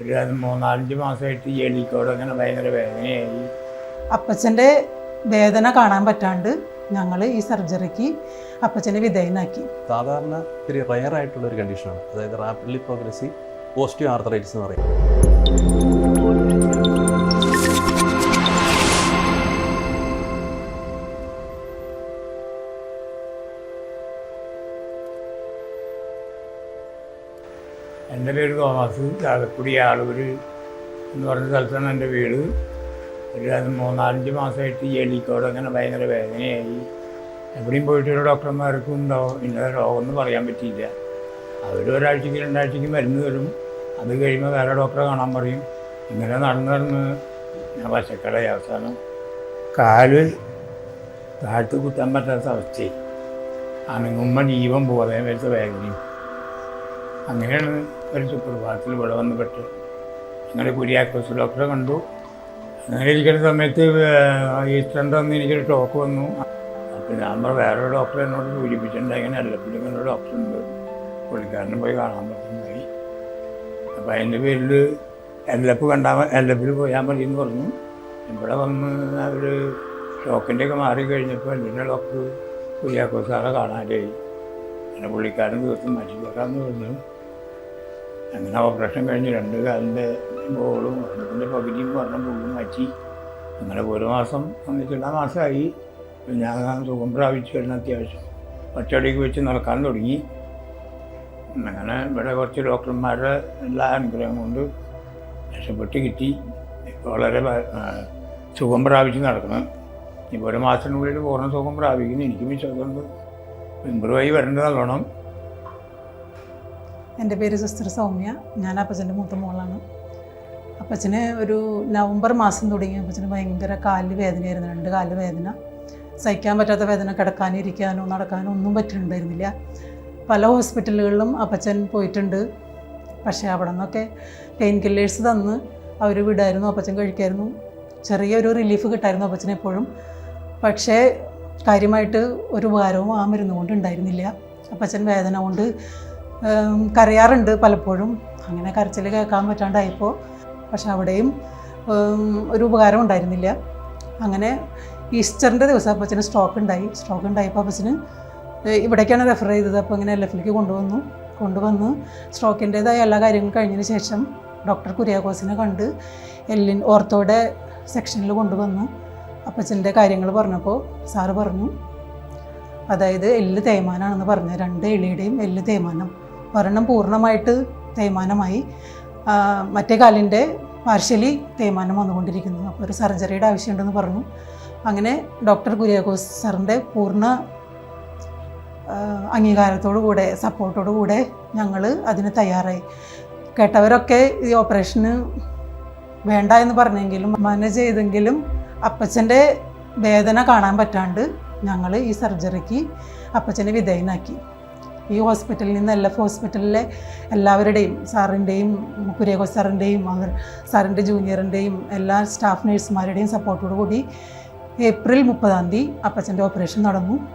ഒരു മൂന്നാലഞ്ച് മാസമായിട്ട് ഈ എലിക്കോട് അങ്ങനെ ഭയങ്കര വേദനയായി. അപ്പച്ചന്റെ വേദന കാണാൻ പറ്റാണ്ട് ഞങ്ങൾ ഈ സർജറിക്ക് അപ്പച്ചനെ വിധേയനാക്കി. സാധാരണ ഇത്തിരി റയർ ആയിട്ടുള്ള ഒരു കണ്ടീഷനാണ് അതായത് റാപ്പിഡ്ലി പ്രോഗ്രസീവ് ഓസ്റ്റിയോ ആർത്തറൈറ്റിസ് എന്ന് പറയും. എന്റെ പേര് തോമസ് ചാലക്കുടി ആളൂർ എന്ന് പറഞ്ഞ സ്ഥലത്താണ് എന്റെ വീട്. ഒരു അത് മൂന്നാലഞ്ച് മാസമായിട്ട് എലിക്കോട് അങ്ങനെ ഭയങ്കര വേദനയായി. എവിടെയും പോയിട്ട് ഒരു ഡോക്ടർമാർക്കും ഉണ്ടോ? ഇന്ന രോഗമൊന്നും പറയാൻ പറ്റിയില്ല. അവർ ഒരാഴ്ചയ്ക്ക് രണ്ടാഴ്ചയ്ക്ക് മരുന്ന് തരും. അത് കഴിയുമ്പോൾ വേറെ ഡോക്ടറെ കാണാൻ പറയും. ഇങ്ങനെ നടന്ന് നടന്ന് ഞാൻ പച്ചക്കടയായി അവസാനം കാൽ താഴ്ത്ത് കുത്താൻ പറ്റാത്ത അവസ്ഥ അനങ്ങുമ്പോൾ ജീവൻ പോകാതെ വരുത്ത വേദനയും. അങ്ങനെയാണ് ഒരു സുപ്രഭാതത്തിൽ ഇവിടെ വന്ന് പെട്ട് അങ്ങനെ കുര്യാക്കോസ് ഡോക്ടറെ കണ്ടു. അങ്ങനെ ഇരിക്കുന്ന സമയത്ത് ഈസ്റ്ററിന്റെ അന്ന് എനിക്കൊരു ടോക്ക് വന്നു. അപ്പോൾ ഞാൻ പറഞ്ഞു വേറൊരു ഡോക്ടറെ എന്നോട് സൂചിപ്പിച്ചിട്ടുണ്ട്. അങ്ങനെ എല്ലപ്പിലും ഡോക്ടർ ഉണ്ട്. പുള്ളിക്കാരനെ പോയി കാണാൻ പറ്റുന്നതായി. അപ്പോൾ അതിന്റെ പേരിൽ എല്ലപ്പ് കണ്ടാൽ എല്ലപ്പിൽ പോയാൽ മതി എന്ന് പറഞ്ഞു. ഇവിടെ വന്ന് അവർ ഷോക്കിന്റെ ഒക്കെ മാറി കഴിഞ്ഞപ്പോൾ എന്റെ ഡോക്ടർ കുര്യാക്കോസ് കാണാനായി. അങ്ങനെ പുള്ളിക്കാരൻ ദിവസം മാറ്റി തരാമെന്ന് പറഞ്ഞു. അങ്ങനെ ഓപ്പറേഷൻ കഴിഞ്ഞ് രണ്ട് കാലിന്റെ ബോളും അതിന്റെ പകുതിയും പറഞ്ഞ ബോളും മാറ്റി. അങ്ങനെ ഒരു മാസം ഒന്നിച്ചുള്ള മാസമായി. ഞാൻ സുഖം പ്രാപിച്ചു വരുന്ന അത്യാവശ്യം. ഒറ്റയടിക്ക് വെച്ച് നടക്കാൻ തുടങ്ങി. അങ്ങനെ ഇവിടെ കുറച്ച് ഡോക്ടർമാരുടെ എല്ലാ അനുഗ്രഹം കൊണ്ട് രക്ഷപ്പെട്ട് കിട്ടി. ഇപ്പോൾ വളരെ സുഖം പ്രാപിച്ച് നടക്കണം. ഇപ്പോൾ ഒരു മാസത്തിനുള്ളിൽ പൂർണ സുഖം പ്രാപിക്കുന്നു. എനിക്കും വിശ്വാസമുണ്ട്. ഇമ്പ്രൂവായി വരേണ്ടത് നല്ലോണം. എന്റെ പേര് സിസ്റ്റർ സൗമ്യ. ഞാൻ അപ്പച്ചന്റെ മൂത്ത മോളാണ്. അപ്പച്ചന് ഒരു നവംബർ മാസം തുടങ്ങി. അപ്പച്ചന് ഭയങ്കര കാലിൽ വേദനയായിരുന്നു രണ്ട് കാലിൽ വേദന സഹിക്കാൻ പറ്റാത്ത വേദന കിടക്കാനോ ഇരിക്കാനോ നടക്കാനോ ഒന്നും പറ്റുന്നുണ്ടായിരുന്നില്ല പല ഹോസ്പിറ്റലുകളിലും അപ്പച്ചൻ പോയിട്ടുണ്ട്. പക്ഷേ അവിടെ നിന്നൊക്കെ പെയിൻ കില്ലേഴ്സ് തന്ന് അവർ വിടായിരുന്നു അപ്പച്ചൻ കഴിക്കായിരുന്നു. ചെറിയൊരു റിലീഫ് കിട്ടായിരുന്നു അപ്പച്ചൻ എപ്പോഴും. പക്ഷേ കാര്യമായിട്ട് ഒരു ഉപകാരവും ആ മരുന്ന് കൊണ്ട് ഉണ്ടായിരുന്നില്ല അപ്പച്ചൻ വേദന കൊണ്ട് കരയാറുണ്ട് പലപ്പോഴും. അങ്ങനെ കരച്ചിൽ കേൾക്കാൻ പറ്റാണ്ടായപ്പോൾ പക്ഷെ അവിടെയും ഒരു ഉപകാരം ഉണ്ടായിരുന്നില്ല. അങ്ങനെ ഈസ്റ്ററിന്റെ ദിവസം അപ്പച്ചന് സ്ട്രോക്ക് ഉണ്ടായി. സ്ട്രോക്ക് ഉണ്ടായപ്പോൾ അപ്പച്ചന് ഇവിടേക്കാണ് റെഫർ ചെയ്തത്. അപ്പോൾ ഇങ്ങനെ എൽ എഫിലേക്ക് കൊണ്ടുവന്നു. കൊണ്ടുവന്ന് സ്ട്രോക്കിന്റേതായ എല്ലാ കാര്യങ്ങളും കഴിഞ്ഞതിന് ശേഷം ഡോക്ടർ കുര്യാക്കോസിനെ കണ്ട് എല്ലിൻ ഓർത്തോയുടെ സെക്ഷനിൽ കൊണ്ടുവന്നു. അപ്പച്ചന്റെ കാര്യങ്ങൾ പറഞ്ഞപ്പോൾ സാറ് പറഞ്ഞു അതായത് എല്ല് തേയ്മാനാണെന്ന് പറഞ്ഞു രണ്ട് എളിയുടെയും എല്ല് തേയ്മാനം. ഒരെണ്ണം പൂർണമായിട്ട് തേയ്മാനമായി. മറ്റേ കാലിന്റെ പാർഷ്യലി തേയ്മാനം വന്നുകൊണ്ടിരിക്കുന്നു. അപ്പോൾ ഒരു സർജറിയുടെ ആവശ്യമുണ്ടെന്ന് പറഞ്ഞു. അങ്ങനെ ഡോക്ടർ കുര്യാക്കോസ് സാറിന്റെ പൂർണ അംഗീകാരത്തോടു കൂടെ സപ്പോർട്ടോടു കൂടെ ഞങ്ങൾ അതിന് തയ്യാറായി. കേട്ടവരൊക്കെ ഈ ഓപ്പറേഷന് വേണ്ട എന്ന് പറഞ്ഞെങ്കിലും മാനേജ് ചെയ്തെങ്കിലും അപ്പച്ചന്റെ വേദന കാണാൻ പറ്റാണ്ട് ഞങ്ങൾ ഈ സർജറിക്ക് അപ്പച്ചനെ വിധേയനാക്കി. ഈ ഹോസ്പിറ്റലിൽ നിന്ന് എൽ എഫ് ഹോസ്പിറ്റലിലെ എല്ലാവരുടെയും സാറിന്റെയും കുര്യാക്കോസ് സാറിന്റെയും സാറിന്റെ ജൂനിയറിന്റെയും എല്ലാ സ്റ്റാഫ് നഴ്സുമാരുടെയും സപ്പോർട്ടോടു കൂടി ഏപ്രിൽ മുപ്പതാം തീയതി അപ്പച്ചന്റെ ഓപ്പറേഷൻ നടന്നു.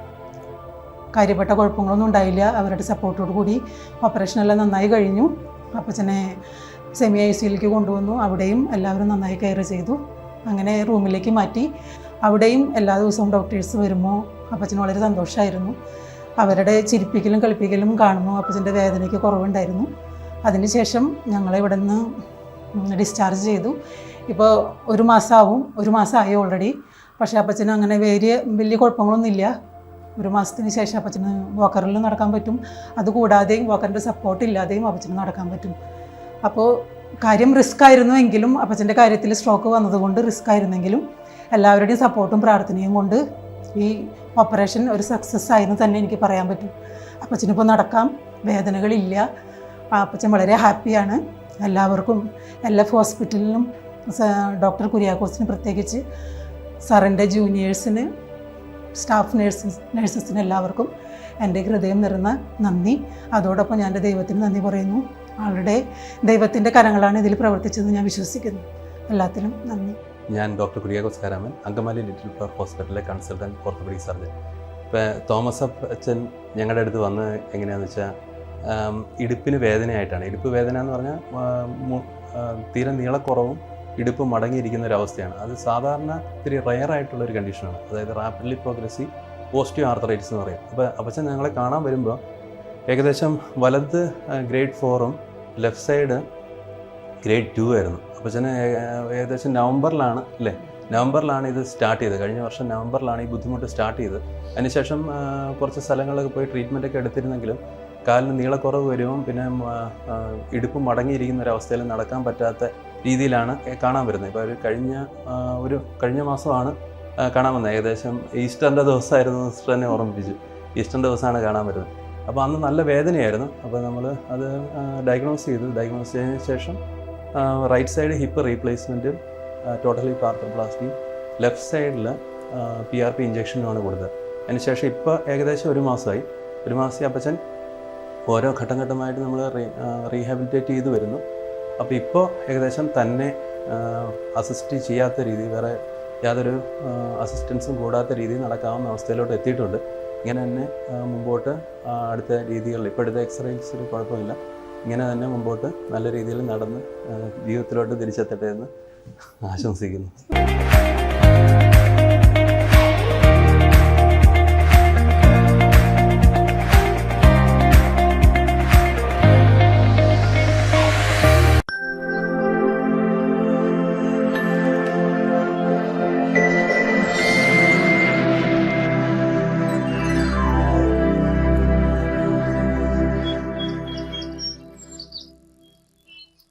കാര്യപ്പെട്ട കുഴപ്പങ്ങളൊന്നും ഉണ്ടായില്ല. അവരുടെ സപ്പോർട്ടോടു കൂടി ഓപ്പറേഷനെല്ലാം നന്നായി കഴിഞ്ഞു. അപ്പച്ചനെ സെമി ഐ സിയിലേക്ക് കൊണ്ടുവന്നു. അവിടെയും എല്ലാവരും നന്നായി കെയർ ചെയ്തു. അങ്ങനെ റൂമിലേക്ക് മാറ്റി. അവിടെയും എല്ലാ ദിവസവും ഡോക്ടേഴ്സ് വരുമ്പോൾ അപ്പച്ചന് വളരെ സന്തോഷമായിരുന്നു. അവരുടെ ചിരിപ്പിക്കലും കളിപ്പിക്കലും കാണുമ്പോൾ അപ്പച്ചന്റെ വേദനയ്ക്ക് കുറവുണ്ടായിരുന്നു. അതിനുശേഷം ഞങ്ങളെ ഇവിടെ നിന്ന് ഡിസ്ചാർജ് ചെയ്തു. ഇപ്പോൾ ഒരു മാസമാവും ഒരു മാസമായി ഓൾറെഡി പക്ഷേ അപ്പച്ചന് അങ്ങനെ വലിയ വലിയ കുഴപ്പങ്ങളൊന്നുമില്ല. ഒരു മാസത്തിന് ശേഷം അപ്പച്ചന് വോക്കറിൽ നടക്കാൻ പറ്റും. അതുകൂടാതെയും വോക്കറിന്റെ സപ്പോർട്ട് ഇല്ലാതെയും അപ്പച്ചന് നടക്കാൻ പറ്റും. അപ്പോൾ കാര്യം റിസ്ക് ആയിരുന്നു എങ്കിലും അപ്പച്ചന്റെ കാര്യത്തിൽ സ്ട്രോക്ക് വന്നതുകൊണ്ട് റിസ്ക് ആയിരുന്നെങ്കിലും എല്ലാവരുടെയും സപ്പോർട്ടും പ്രാർത്ഥനയും കൊണ്ട് ഈ ഓപ്പറേഷൻ ഒരു സക്സസ് ആയിരുന്നു തന്നെ എനിക്ക് പറയാൻ പറ്റും. അപ്പച്ചനിപ്പോൾ നടക്കാം. വേദനകളില്ല. അപ്പച്ചൻ വളരെ ഹാപ്പിയാണ് എല്ലാവർക്കും എൽ എഫ് ഹോസ്പിറ്റലിനും ഡോക്ടർ കുര്യാക്കോസിന് പ്രത്യേകിച്ച് സാറിന്റെ ജൂനിയേഴ്സിന് സ്റ്റാഫ് നേഴ്സസ് നേഴ്സസിന് എല്ലാവർക്കും എന്റെ ഹൃദയം നിറഞ്ഞ നന്ദി. അതോടൊപ്പം ഞാൻ എന്റെ ദൈവത്തിന് നന്ദി പറയുന്നു. ആളുടെ ദൈവത്തിന്റെ കരങ്ങളാണ് ഇതിൽ പ്രവർത്തിച്ചതെന്ന് ഞാൻ വിശ്വസിക്കുന്നു. എല്ലാത്തിനും നന്ദി. ഞാൻ doctor Kuriakose Karaman Angamaly little flower ഹോസ്പിറ്റലിലെ കൺസൾട്ടന്റ് ഓർത്തോപെഡിക് സർജൻ. ഇപ്പോൾ തോമസ് അച്ഛൻ ഞങ്ങളുടെ അടുത്ത് വന്ന് എങ്ങനെയാണെന്ന് വെച്ചാൽ ഇടുപ്പിന് വേദനയായിട്ടാണ്. ഇടുപ്പ് വേദന എന്ന് പറഞ്ഞാൽ തീരെ നീളക്കുറവും ഇടുപ്പ് മടങ്ങിയിരിക്കുന്ന ഒരു അവസ്ഥയാണ് അത് സാധാരണ ഇത്തിരി റയർ ആയിട്ടുള്ള ഒരു കണ്ടീഷനാണ്. അതായത് റാപ്പിഡ്ലി പ്രോഗ്രസീവ് പോസ്റ്റീവ് ആർത്തറൈറ്റിസ് എന്ന് പറയും. അപ്പോൾ അപ്പച്ചൻ ഞങ്ങളെ കാണാൻ വരുമ്പോൾ ഏകദേശം വലത് ഗ്രേഡ് ഫോറും ലെഫ്റ്റ് സൈഡ് ഗ്രേഡ് ടു ആയിരുന്നു. അപ്പച്ചന് ഏകദേശം നവംബറിലാണ് അല്ലേ? നവംബറിലാണ് ഇത് സ്റ്റാർട്ട് ചെയ്തത്. കഴിഞ്ഞ വർഷം നവംബറിലാണ് ഈ ബുദ്ധിമുട്ട് സ്റ്റാർട്ട് ചെയ്തത്. അതിനുശേഷം കുറച്ച് സ്ഥലങ്ങളിലൊക്കെ പോയി ട്രീറ്റ്മെന്റ് ഒക്കെ എടുത്തിരുന്നെങ്കിലും കാലിന് നീളക്കുറവ് വരുവും പിന്നെ ഇടുപ്പ് മടങ്ങിയിരിക്കുന്ന ഒരു അവസ്ഥയിൽ നടക്കാൻ പറ്റാത്ത രീതിയിലാണ് കാണാൻ വരുന്നത്. ഇപ്പോൾ ഒരു കഴിഞ്ഞ ഒരു കഴിഞ്ഞ മാസമാണ് കാണാൻ വന്നത്. ഏകദേശം ഈസ്റ്ററിന്റെ ദിവസമായിരുന്നു സിസ്റ്റർ എന്നെ ഓർമ്മിപ്പിച്ചു. ഈസ്റ്ററിന്റെ ദിവസമാണ് കാണാൻ വരുന്നത്. അപ്പോൾ അന്ന് നല്ല വേദനയായിരുന്നു. അപ്പോൾ നമ്മൾ അത് ഡയഗ്നോസ് ചെയ്തു. ഡയഗ്നോസ് ചെയ്തതിന് ശേഷം റൈറ്റ് സൈഡ് ഹിപ്പ് റീപ്ലേസ്മെന്റും ടോട്ടലി പാർത്തപ്ലാസ്റ്റിയും ലെഫ്റ്റ് സൈഡിൽ പി ആർ പി ഇഞ്ചക്ഷനുമാണ് കൊടുത്തത്. അതിനുശേഷം ഇപ്പോൾ ഏകദേശം ഒരു മാസമായി. ഒരു മാസം അപ്പച്ചൻ ഓരോ ഘട്ടം ഘട്ടമായിട്ട് നമ്മൾ റീഹാബിലിറ്റേറ്റ് ചെയ്ത് വരുന്നു. അപ്പോൾ ഇപ്പോൾ ഏകദേശം തന്നെ അസിസ്റ്റ് ചെയ്യാത്ത രീതി വേറെ യാതൊരു അസിസ്റ്റൻസും കൂടാത്ത രീതിയിൽ നടക്കാവുന്ന അവസ്ഥയിലോട്ട് എത്തിയിട്ടുണ്ട്. ഇങ്ങനെ തന്നെ മുമ്പോട്ട് അടുത്ത രീതികളിൽ ഇപ്പോഴത്തെ എടുത്ത എക്സറൈസിൽ കുഴപ്പമില്ല. ഇങ്ങനെ തന്നെ മുമ്പോട്ട് നല്ല രീതിയിൽ നടന്ന് ജീവിതത്തിലോട്ട് തിരിച്ചെത്തട്ടെ എന്ന് ആശംസിക്കുന്നു.